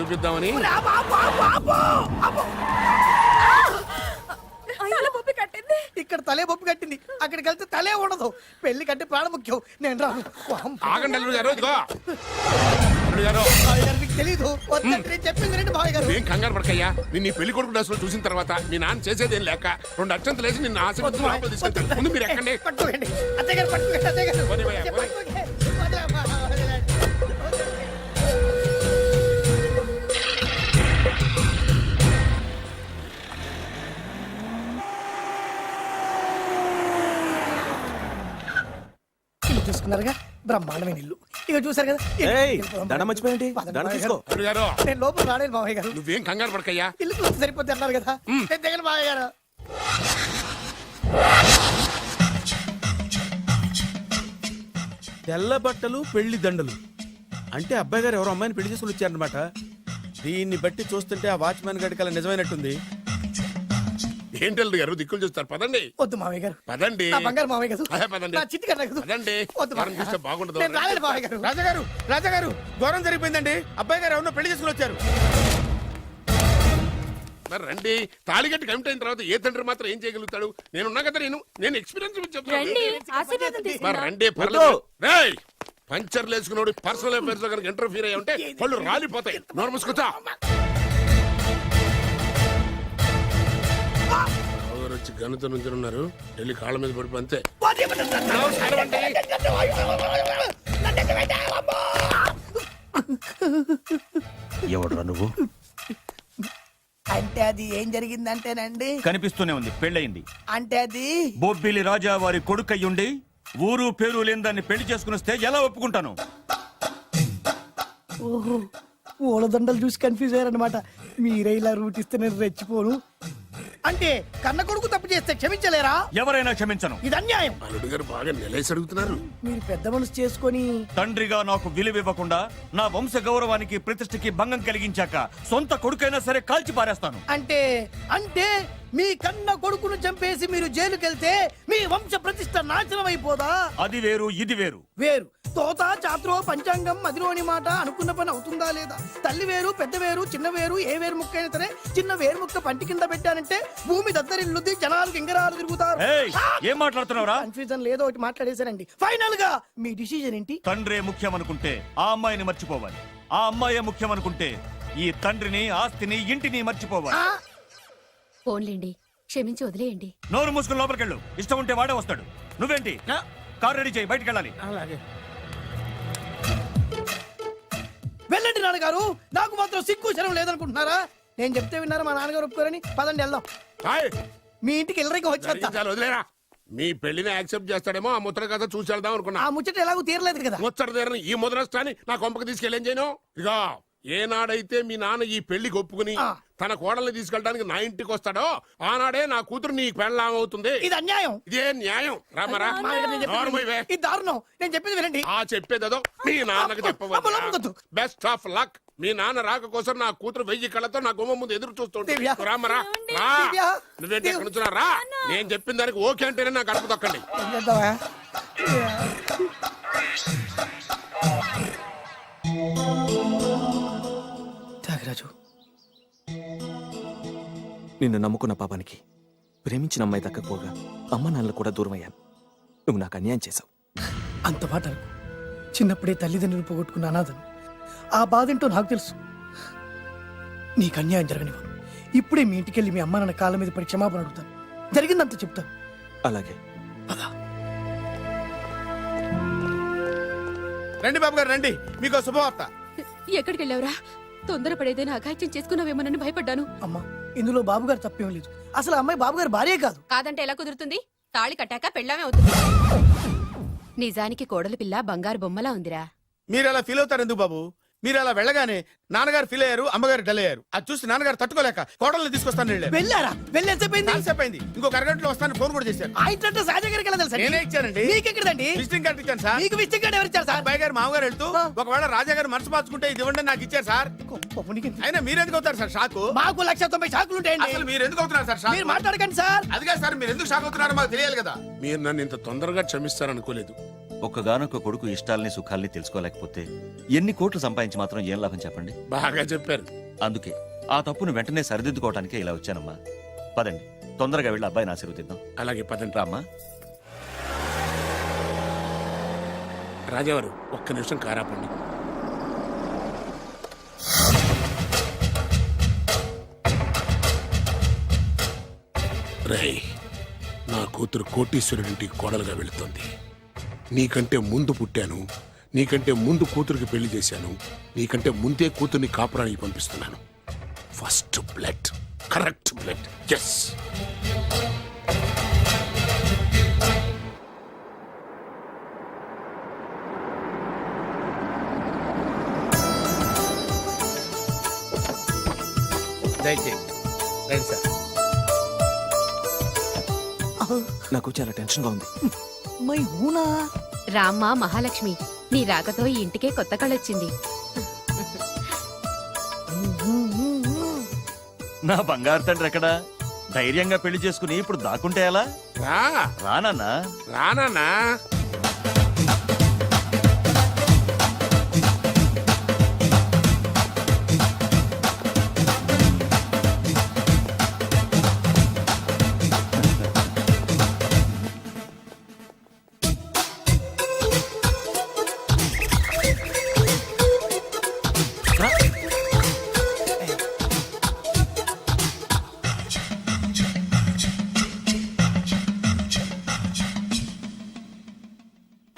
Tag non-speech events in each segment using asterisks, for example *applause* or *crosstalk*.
చూపిద్దామని. ఇక్కడ తలే బొప్పి కట్టింది. అక్కడికి వెళ్తే తలే ఉండదు. పెళ్ళి కంటే ప్రాణం ముఖ్యం. నేను రాను. ఆగండి అల్లుడు గారు ఇదిగో. అల్లుడు గారు. మీకు తెలీదు. వద్దంటే నేను చెప్పింది రండి మావయ్య గారు. ఏం కంగారు పడకయ్యా? నిన్ను ఈ పెళ్ళి కొడుకు డ్రెస్ చూసిన తర్వాత మీ నాన్న చేసేదేం లేక రెండు అత్యంత లేచి నిన్ను తీసుకెళ్తాను ముందు మీరు ఎక్కండి. పట్టుకోండి అత్తయ్య గారు పట్టుకోండి అత్తయ్య గారు. చూసుకున్నారుగా బ్రహ్మాండమైన ఇల్లు. ఇక చూసారు కదా. ఏయ్. దండం మర్చిపోయేంటి? దండం తీసుకో. గారు. అల్లుడు గారు నేను లోపల రాలేదు మావయ్య గారు. నువ్వేం కంగారు పడకయ్యా? ఇల్లు చూస్తే సరిపోతే అన్నారు కదా? నేను దిగను మావయ్య గారు. తెల్ల బట్టలు పెళ్ళి దండలు. అంటే అబ్బాయి గారు ఎవరో అమ్మాయిని పెళ్ళి చేసుకుని వచ్చారనమాట దీన్ని బట్టి చూస్తుంటే ఆ వాచ్మెన్ గడి కల నిజమైనట్టుంది. ఏంటి అల్లుడు గారు? దిక్కులు చూస్తారు. పదండి. వద్దు మావయ్య గారు. పదండి. నా బంగారు మావయ్య గారు. అదే పదండి. నా చిట్టి కన్నా కదా పదండి. వద్దు ఎవరిని చూస్తే బాగుండదు. నేను రాలేదు మావయ్య గారు. రాజాగారు రాజాగారు ఘోరం జరిగిపోయిందండి. అబ్బాయి గారు ఎవరినో పెళ్ళి చేసుకుని వచ్చారు. మరి రండి. తాళిగట్టి కమిట్ అయిన తర్వాత ఏ తండ్రి మాత్రం ఏం చేయగలుగుతాడు? నేనున్నా కదా నేను నేను ఎక్స్పీరియన్స్ రండి. చెప్తాను ఆశీర్వాదం మరి తీసుకుందాం రండి పర్లేదు. రేయ్! పంచర్లు వేసుకున్నాడు పర్సనల్ అఫేర్స్లో కనుక ఇంటర్ఫీర్ అయ్యి ఉంటే పళ్ళు రాలిపోతాయి. నోరు మూసుకుంటా గనుత నుంచి ఉన్నారు వెళ్ళి కాళ్ళ మీద పడిపో అంతే. ఎవడురా నువ్వు? అంటే అది ఏం జరిగిందంటేనండి? కనిపిస్తూనే ఉంది పెళ్ళయింది. అంటే అది? బొబ్బిలి రాజా వారి కొడుకయ్యుండి ఊరు పేరు లేని దాన్ని పెళ్ళి చేసుకుని వస్తే ఎలా ఒప్పుకుంటాను? ఓహో పూలదండలు చూసి కన్ఫ్యూజ్ అయ్యారనమాట మీరే ఇలా రూట్ ఇస్తే నేను రెచ్చిపోను. అంటే కన్న కొడుకు తప్పు చేస్తే క్షమించలేరా? ఎవరైనా క్షమించను. ఇది అన్యాయం. అల్లుడు గారు బాగా నిలేసి అడుగుతున్నారు. మీరు పెద్ద మనసు చేసుకొని తండ్రిగా నాకు విలువ ఇవ్వకుండా నా వంశ గౌరవానికి ప్రతిష్టకి భంగం కలిగించాక సొంత కొడుకైనా సరే కాల్చి పారేస్తాను. అంటే అంటే మీ కన్న కొడుకును చంపేసి మీరు జైలుకెళ్తే మీ వంశ ప్రతిష్ట నాశనం అయిపోదా అది వేరు ఇది వేరు. వేరు. తోత చాత్రో పంచాంగం మదిలోని మాట అనుకున్న పని అవుతుందా లేదా? తల్లి వేరు పెద్ద వేరు చిన్న వేరు ఏ వేరు ముక్క అయినా సరే చిన్న వేరు ముక్క పంటి కింద పెట్టానంటే భూమి దద్దరిల్లుద్ది జనాలు గింగరాలు తిరుగుతారు. ఏం మాట్లాడుతున్నావురా? కన్ఫ్యూజన్ లేదో ఒకటి మాట్లాడేశారండి ఫైనల్గా మీ డిసిజన్ ఏంటి? తండ్రే ముఖ్యం అనుకుంటే ఆ అమ్మాయిని మర్చిపోవాలి. ఆ అమ్మాయే ముఖ్యం అనుకుంటే ఈ తండ్రిని ఆస్తిని ఇంటిని మర్చిపోవాలి. ఫోన్లేండి క్షమించి వదిలేయండి. నోరు మూసుకుని లోపలికెళ్ళు. ఇష్టం ఉంటే వాడే వస్తాడు. నువ్వేంటి? కార్ రెడీ చేయి బయటికి వెళ్ళాలి. అలాగే. నాన్నగారు నాకు మాత్రం సిగ్గు శరం లేదనుకుంటున్నారా? నేను చెప్తే విన్నారా? మా నాన్నగారు ఒప్పుకోరని? పదండి వెళ్దాం. మీ ఇంటికి ఎల్లరికి వచ్చేస్తా. వదిలేరా. మీ పెళ్ళిని యాక్సెప్ట్ చేస్తాడేమో ఆ ముద్ర కథ చూసి వెళ్దాం అనుకున్నా. ఆ ముచ్చట ఎలాగో తీరలేదు కదా. ముచ్చట తీరని ఈ ముద్రష్టాన్ని నా కొంపకి తీసుకెళ్ళేం చేయను? ఇక ఏనాడైతే మీ నాన్న ఈ పెళ్ళికి ఒప్పుకుని ఆ. తన కోడల్ని తీసుకెళ్ళడానికి నా ఇంటికి వస్తాడో ఆనాడే నా కూతురు నీ పెళ్ళాం అవుతుంది ఇది అన్యాయం. ఇదే న్యాయం. రామరా చెప్పేది. ఇది దారుణం. నేను చెప్పేది వినండి. ఆ చెప్పేదేదో మీ నాన్నకు. చెప్పవచ్చు బెస్ట్ ఆఫ్ లక్ మీ నాన్న రాక కోసం నా కూతురు వెయ్యి కళ్ళతో నా గుమ్మ ముందు ఎదురు చూస్తుంటే. రామరా రా. నువ్వేంటి ఎక్కడ? రా. నేను చెప్పిన దానికి ఓకే అంటేనే నా గడప తొక్కండి. నిన్ను నమ్ముకున్న పాపానికి ప్రేమించిన అమ్మాయి దక్కకపోగా అమ్మ నాన్నలు కూడా దూరం అయ్యాను నువ్వు నాకు అన్యాయం చేశావు. అంత మాట. చిన్నప్పుడే తల్లిదండ్రులు పోగొట్టుకున్న అనాథను. ఆ బాధ ఏంటో నాకు తెలుసు. నీకు అన్యాయం జరగనివ్వను. ఇప్పుడే మీ ఇంటికి వెళ్ళి మీ అమ్మ నాన్న కాళ్ళ మీద పడి క్షమాపణ అడుగుతాను. జరిగిందంత చెప్తాను. అలాగే. రండి బాబు గారు రండి. మీకు శుభవార్త. ఎక్కడికి వెళ్ళావురా తొందరపడేదైనా అఘాయిత్యం చేసుకున్నావేమోనని భయపడ్డాను. అమ్మా ఇందులో బాబు గారు తప్పేం లేదు. అసలు అమ్మాయి బాబు గారు భార్యే కాదు. కాదంటే ఎలా కుదురుతుంది? తాళి కట్టాక పెళ్ళామే అవుతుంది. నిజానికి కోడలి పిల్ల బంగారు బొమ్మలా ఉందిరా. మీరు అలా ఫీల్ అవుతారు ఎందుకు బాబు? మీరు అలా వెళ్ళగానే నాన్నగారు ఫీల్ అయ్యారు అమ్మగారు డల్ అయ్యారు. అది చూసి నాన్నగారు తట్టుకోలేక కోడల్ని తీసుకొస్తాను వెళ్ళారు? అయింది? ఇంకొక అరగంటలో వస్తాను ఫోన్ కూడా చేశారు. ఆ ఇంట్లో సహజ గారికి ఎలా తెలుసా? నేనే ఇచ్చానండి. మీకెక్కడండి? విజిటింగ్ కార్డు ఇచ్చాను సార్. మీకు విసిట్ కార్డు ఎవరు ఇచ్చారు సార్? అబ్బాయి గారు మామగారు వెళ్తూ. ఒకవేళ రాజా గారు మనసు మార్చుకుంటే ఇది ఇవ్వండి నాకు ఇచ్చారు సార్. అయినా మీరు ఎందుకు అవుతారు సార్? షాక్? మాకు లక్ష తొంభై షాకులు ఉంటాయండి. అసలు మీరు ఎందుకు అవుతున్నారు సార్ మీరు షాక్ మాట్లాడకండి సార్. అదిగా సార్ మీరు ఎందుకు షాక్ అవుతున్నారో మాకు తెలియాలి కదా. మీరు నన్ను ఇంత తొందరగా క్షమిస్తారనుకోలేదు. ఒక్కగానొక్క కొడుకు ఇష్టాల్ని సుఖాల్ని తెలుసుకోలేకపోతే ఎన్ని కోట్లు సంపాదించి మాత్రం ఏం లాభం చెప్పండి? బాగా చెప్పారు. అందుకే ఆ తప్పును వెంటనే సరిదిద్దుకోవటానికే ఇలా వచ్చానమ్మా. పదండి తొందరగా వెళ్ళి అబ్బాయిని ఆశీర్వదిద్దాం. అలాగే పదండి. రామ్మా రాజావారు ఒక్క నిమిషం కారాపండి. రేయ్ నా కూతురు కోటీశ్వరుడింటికి కోడలుగా వెళుతోంది. నీకంటే ముందు పుట్టాను నీకంటే ముందు కూతురికి పెళ్ళి చేశాను నీకంటే ముందే కూతుర్ని కాపురానికి పంపిస్తున్నాను. First blood correct blood yes దయచేయండి. రండి సార్. నాకు చాలా టెన్షన్గా ఉంది. మై. హూనా రామ్మ మహాలక్ష్మి నీ రాకతో ఈ ఇంటికే కొత్త కళొచ్చింది నా బంగారు తండ్రి ఎక్కడా? ధైర్యంగా పెళ్ళి చేసుకుని ఇప్పుడు దాక్కుంటే ఎలా? రా. రానన్నా రానా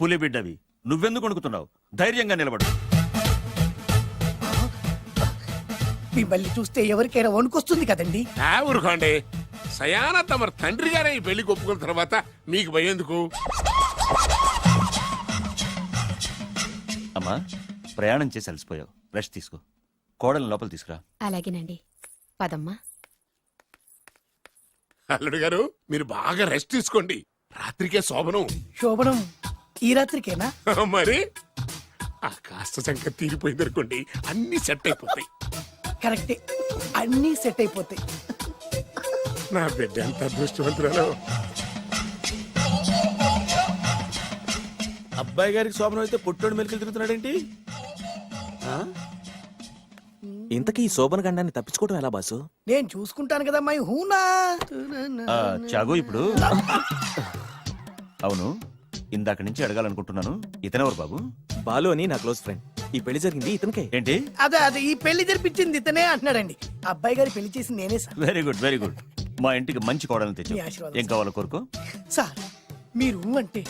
పులి బిడ్డవి. నువ్వెందుకు వణుకుతున్నావు? ధైర్యంగా నిలబడు. మిమ్మల్ని చూస్తే ఎవరికైనా వణుకొస్తుంది కదండి. ఆ ఊరుకోండి. సయాన తమ తండ్రి గారే ఈ పెళ్ళి ఒప్పుకున్న తర్వాత మీకు భయేందుకు అమ్మా ప్రయాణం చేసి అలసిపోయావు. రెస్ట్ తీసుకో. కోడల్ని లోపల తీసుకురా. అలాగేనండి. పదమ్మా. అల్లుడు గారు మీరు బాగా రెస్ట్ తీసుకోండి. రాత్రికే శోభనం. శోభనం. ఈ రాత్రికేనా? *laughs* మరి? ఆ కాస్త సంఖ్య తీరిపోయింది అనుకోండి అన్ని సెట్ అయిపోతాయి. కరెక్టే. అన్నీ సెట్ అయిపోతాయి. నా బిడ్డ ఎంత అదృష్టవంతురాలు. అబ్బాయి గారికి శోభనం అయితే పుట్టోడు మెలికలు తిరుగుతున్నాడేంటి? ఆ? ఇంతకీ ఈ శోభన గండాన్ని తప్పించుకోవడం ఎలా బాసు? నేను చూసుకుంటాను కదా మై హూనా? ఆ, చాగు ఇప్పుడు. *laughs* అవును. ఇందాక నుంచి అడగాలనుకుంటున్నాను. ఇతనెవరు బాబు? బాలు అని నా క్లోజ్ ఫ్రెండ్. ఈ పెళ్ళి జరిగింది ఇతనికే. ఏంటి? అదే అదే ఈ పెళ్ళి జరిపించింది ఇతనే అంటున్నాడండి. అబ్బాయి గారి పెళ్ళి చేసింది నేనే sir. Very good very good మా ఇంటికి మంచి కోడల్ని తెచ్చు మీ ఆశీర్వాదం, ఏం కావాలో కోరుకో. సార్ మీరు అంటే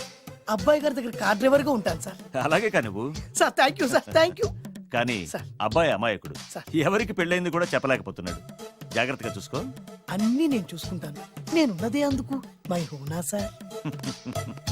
అబ్బాయి గారి దగ్గర కార్ డ్రైవర్గా ఉంటాను సార్. అలాగే కానీ నువ్వు? Sir thank you sir thank you కానీ సార్. అబ్బాయి అమాయకుడు. సార్. ఎవరికి పెళ్ళైంది కూడా చెప్పలేకపోతున్నాడు. జాగ్రత్తగా చూసుకో. అన్నీ నేను చూసుకుంటాను. నేనున్నదే అందుకు. My హూనా sir? *laughs*